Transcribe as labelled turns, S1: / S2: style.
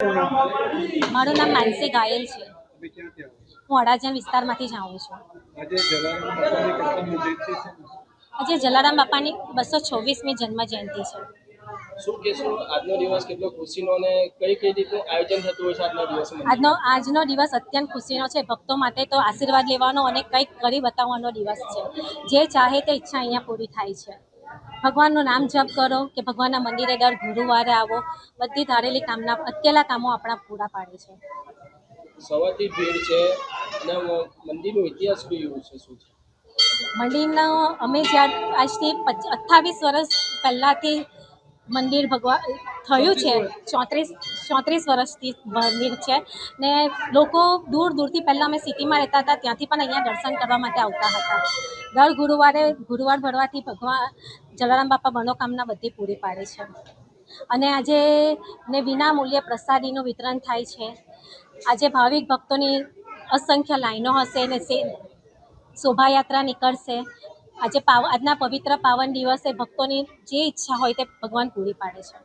S1: મારું નામ માનસી ગાયલ છે. હું અડાજણ વિસ્તારમાંથી જ આવું છું.
S2: આજે જલારામ બાપાની
S1: બસો છવ્વીસમી જન્મ જયંતિ છે.
S3: શું કહેશો? આજનો દિવસ કેટલો ખુશીનો અને કઈ કઈ રીતે આયોજન થતું હોય છે આજના દિવસમાં
S1: આજનો આજનો દિવસ અત્યંત ખુશીનો છે. ભક્તો માટે તો આશીર્વાદ લેવાનો અને કંઈક કરી બતાવવાનો દિવસ છે. જે ચાહે તે ઈચ્છા અહીંયા પૂરી થાય છે. ભગવાનનું નામ જપ કરો કે ભગવાનના મંદિરે દર ગુરુવારે આવો. બધી ધારેલી કામના અકેલા કામો આપણા પૂરા પાડે છે.
S3: સવારથી ભીડ છે અને મંદિરનો ઇતિહાસ બી છે શું છે?
S1: મંદિરનો અમે જ્યાં આજથી અઠ્ઠાવીસ વર્ષ પહેલાંથી મંદિર ભગવાન થયું છે. ચોત્રીસ ચોત્રીસ વર્ષથી મંદિર છે. ને લોકો દૂર દૂરથી પહેલાં અમે સિટીમાં રહેતા હતા, ત્યાંથી પણ અહીંયા દર્શન કરવા માટે આવતા હતા. દર ગુરુવારે ગુરુવાર ભરવાથી ભગવાન જલારામ બાપા મનોકામના બધી પૂરી પાડે છે. અને આજે ને વિના મૂલ્યે પ્રસાદીનું વિતરણ થાય છે. આજે ભાવિક ભક્તોની અસંખ્ય લાઈનો હશે ને શોભાયાત્રા નીકળશે. આજે પાવ, આજના પવિત્ર પાવન દિવસે ભક્તોની જે ઈચ્છા હોય તે ભગવાન પૂરી પાડે છે.